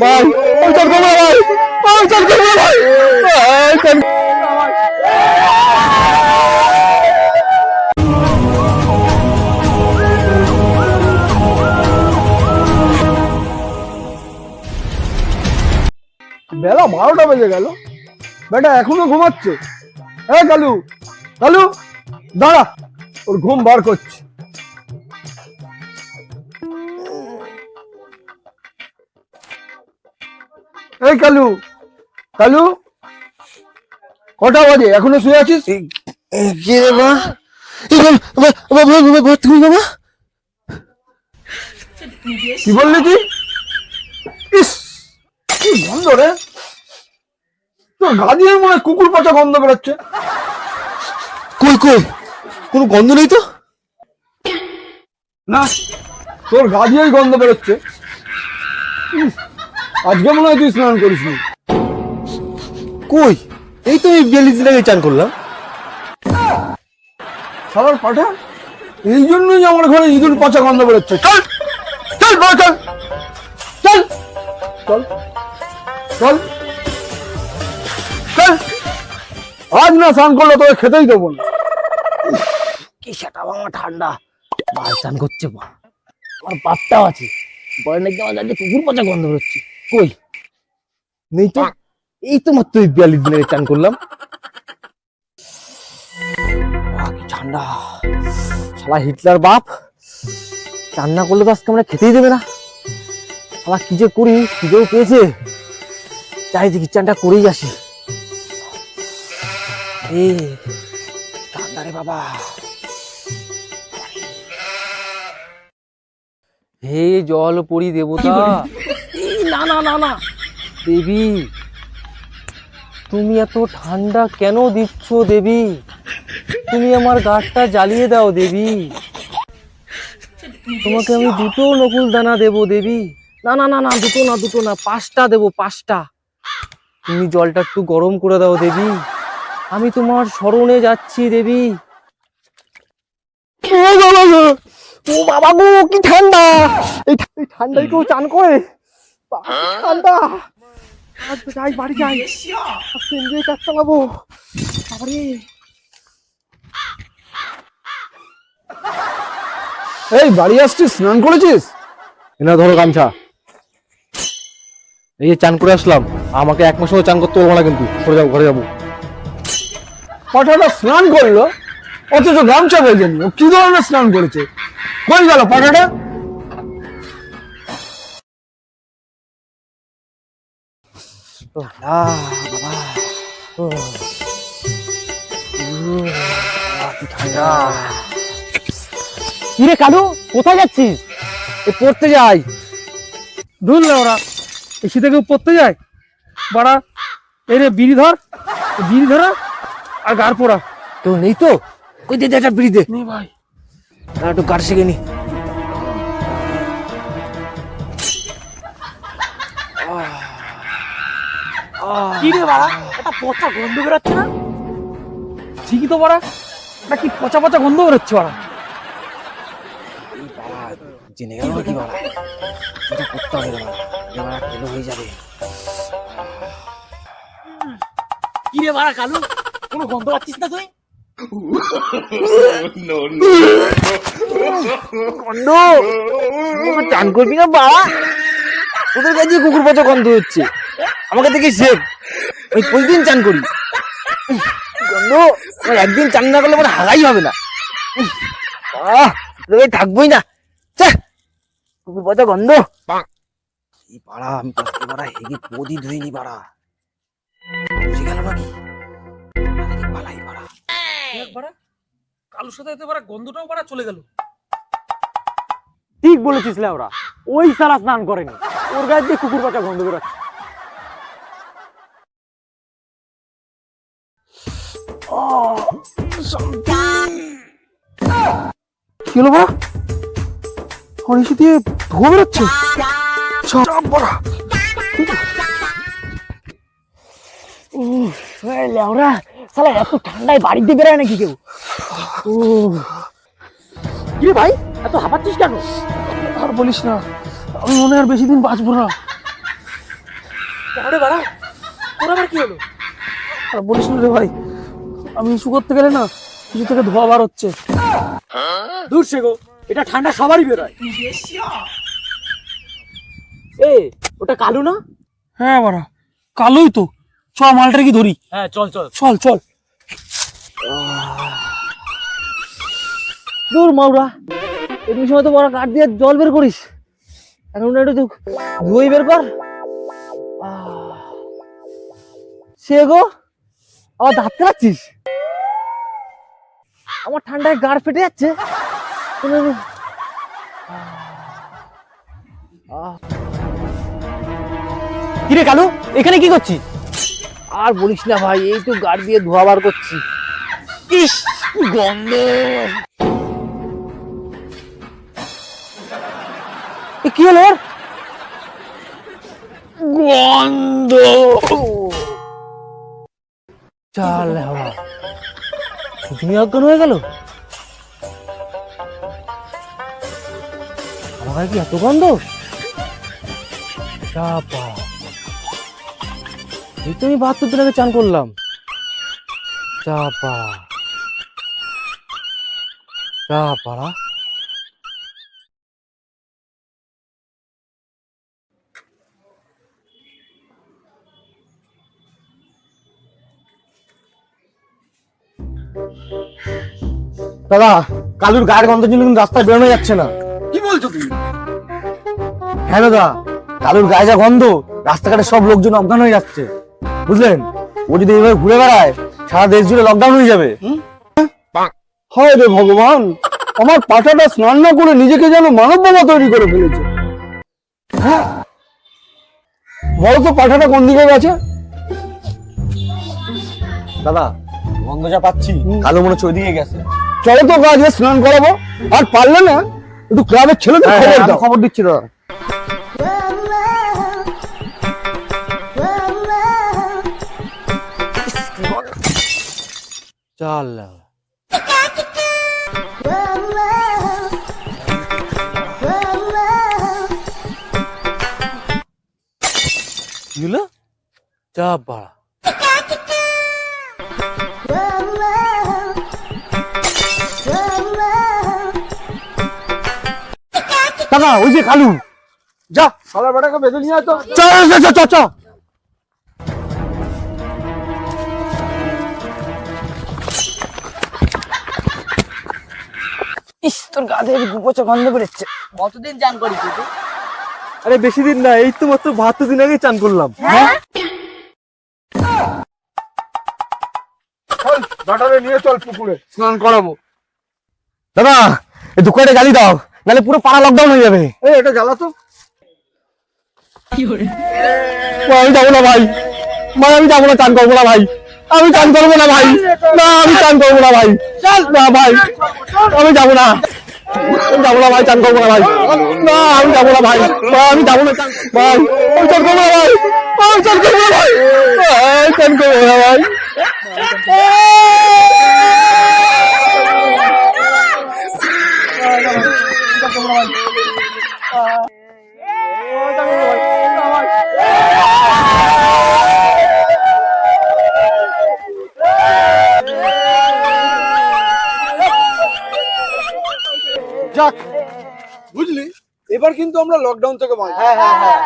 ভাই ভাই ভাই। বেলা বারোটা বেজে গেল। বেটা এখনও ঘুমাচ্ছে। হ্যাঁ কালু কালু, দাঁড়া, ওর ঘুম বার করছে। এই কালু কালু কটা বাজে? এখনও শুয়ে আছিস? কি রে মা? তুমি বাবা। কি বললি তুই? ইস কি গন্ধ রে। তোর গা দিয়ে মনে কুকুর পচা গন্ধ বেরোচ্ছে। কই কই? কোনো গন্ধ নেই তো? না তোর গা দিয়েই গন্ধ বেরোচ্ছে। আজকে মনে হয় তুই স্নান করিসনি। কই? এই তো এই চান করলাম। সালার পাঠা, এই জন্যই আমার ঘরে ইঁদুর পচা গন্ধ বেরোচ্ছে। চল চল চল। চল চল চল চল। আজ না স্নান করলে তোকে খেতেই দেবো না। কি সেটা আমার ঠান্ডা। মাল চান করছে মা। আমার বাপটাও আছে। পরে নাকি আমার দাঁড়িয়ে কুকুর পচা গন্ধ বেরোচ্ছে। কই? নেই তো? এই তো মাত্র বিয়াল্লিশ দিন আগে চান করলাম কি ঠান্ডা। শালা হিটলার বাপ। রান্না করলে তো আজকে আমরা খেতেই দেবে না। শালা কি যে করি খিদেও পেয়েছে। চাই দেখি চানটা করেই আসি। এ ঠান্ডা রে বাবা। হে জল পরি দেবতা। না না না। দেবী তুমি এত ঠান্ডা কেন দিচ্ছ দেবী? তুমি আমার গাছটা জ্বালিয়ে দাও দেবী। তোমাকে আমি দুটো নকুল দানা দেবো দেবী। না না না না দুটো না দুটো না পাঁচটা দেবো পাঁচটা। তুমি জলটা একটু গরম করে দাও দেবী। আমি তোমার স্মরণে যাচ্ছি দেবী। ও বাবা গো কি ঠান্ডা। এই ঠান্ডায় কেউ চান করে? এই, বাড়ি আসছিস? স্নান করেছিস? এনা, ধরো গামছা। এই যে চান করে আসলাম। আমাকে এক মাস মতো চান করতে বলব না কিন্তু। ঘরে যাব ঘরে যাব। পাঠাটা স্নান করল, অথচ গামছা ও কি ধরনের স্নান করেছে? কই গেল পাঠাটা? কিরে কালু কোথায় যাচ্ছিস? এ পড়তে যাই। ধরলে ওরা এসে থেকে পড়তে যায়? বাড়া এই রে বিড়ি ধর বিড়ি ধরা আর গার পোড়া। কেউ নেই তো? কই দে দে একটা বিড়ি দে। ভাই। একটু গার শিখে নি। কি রে বাড়া? এটা পচা গন্ধ বেরোচ্ছে না? ঠিকই তো বাড়া। এটা কি পচা পচা গন্ধ বেরোচ্ছে বাড়া? জেনে গেল বাড়া? এটা করতে হবে বাড়া হয়ে যাবে। কি রে বাড়া কালু কোনো গন্ধ পাচ্ছিস না তুই? চান করবি না তোদের কাছে কুকুর পচা গন্ধ হচ্ছে। আমাকে দেখে শেখ আমি প্রতিদিন চান করি। গন্ধ আমার একদিন চান না করলে আমার হাগাই হবে না। থাকবোই না। কুকুর পচা গন্ধ। এই পাড়া আমি পাশে পাড়া হেগে পদি ধুইনি পাড়া। বুঝে গেল নাকি? পালাই পাড়া। কালুর সাথে এতে বাড়া গন্ধটাও বাড়া চলে গেল। ঠিক বলেছিস ওরা ওই সারা স্নান করেনি। ওর গায়ে দিয়ে কুকুর পচা গন্ধ বেরোচ্ছে। কি হলো বাড়া? আমার এসে দিয়ে ধোয়া বেরোচ্ছে। বাড়া। লেওরা সালা এত ঠান্ডায় বাড়িতে বেরোয় নাকি কেউ? ও কি ভাই এত হাঁপাচ্ছিস কেন? আর বলিস না আমি মনে আর বেশি দিন বাঁচবো না। রে বাড়া তোর আবার কি হলো? আর বলিস না রে ভাই আমি ইস্যু করতে গেলে না কিছু থেকে ধোয়া বার হচ্ছে। দূর সে গো এটা ঠান্ডা সবারই বেরোয়। এ ওটা কালু না? হ্যাঁ বাড়া কালোই তো। চ মালটা কি ধরি? হ্যাঁ চল চল। চল চল। দূর মাউরা এমনি সময় তো বড় কাঠ দিয়ে জল বের করিস। এখন একটু ধুই বের কর। সে গো আবার দাঁত কাটছিস আমার ঠান্ডায় গাড় ফেটে যাচ্ছে। কিরে কালু এখানে কি করছিস? আর বলিস না ভাই এই তো গাড় দিয়ে ধোয়া বার করছি। ইস গন্ধ। এ কি হলো ওর? গন্ধ। চাল হাওয়া। তুমি অজ্ঞান হয়ে গেল? আমার কি এত গন্ধ? এই তো আমি বাহাত্তর দিন আগে চান করলাম। চাপা। চাপাড়া দাদা কালুর গায়ের গন্ধ জন্য কিন্তু রাস্তায় বেরোনো যাচ্ছে না। কি বলছো তুমি? হ্যাঁ দাদা কালুর গায়ে যা গন্ধ রাস্তাঘাটে সব লোকজন অজ্ঞান হয়ে যাচ্ছে। বুঝলেন? ও যদি এইভাবে ঘুরে বেড়ায় সারা দেশ জুড়ে লকডাউন হয়ে যাবে। হয় রে ভগবান আমার পাঠাটা স্নান না করে নিজেকে যেন মানব বাবা তৈরি করে ফেলেছে। হ্যাঁ? বলো তো পাঠাটা কোন দিকে গেছে? দাদা গন্ধ যা পাচ্ছি কালু মনে হচ্ছে ওইদিকে গেছে। চলো তো কাজে স্নান করাবো। আর পারলে না একটু ক্লাবের ছেলেদের হ্যাঁ, খবর হ্যাঁ, দাও। খবর দিচ্ছি দাদা। চাল। চাপ বাড়া। দাদা ওই যে কালু যা। বেটাকে বেঁধে নিয়ে আয় তো। চল চল চল চল চল ইস তোর গা থেকে গুপচা গন্ধ বেরোচ্ছে। কতদিন চান করিস তুই? আরে বেশি দিন না এই তো মাত্র বাহাত্তর দিন আগে চান করলাম। চল বেটারে নিয়ে চল পুকুরে। স্নান করাবো। দাদা এই দোকানে গালি দাও। নাহলে পুরো পাড়া লকডাউন হয়ে যাবে এই এটা জ্বালা তো আমি যাব না ভাই ভাই আমি যাব না চান করব না ভাই আমি চান করব না ভাই না আমি চান করব না ভাই না ভাই আমি যাব না আমি যাব না ভাই চান করব না ভাই না আমি যাব না ভাই আমি যাব না চান ভাই আমি চান করব না ভাই আমি চান করব না ভাই ভাই, চান করব না ভাই যাক বুঝলি এবার কিন্তু আমরা লকডাউন থেকে বাঁচি হ্যাঁ হ্যাঁ হ্যাঁ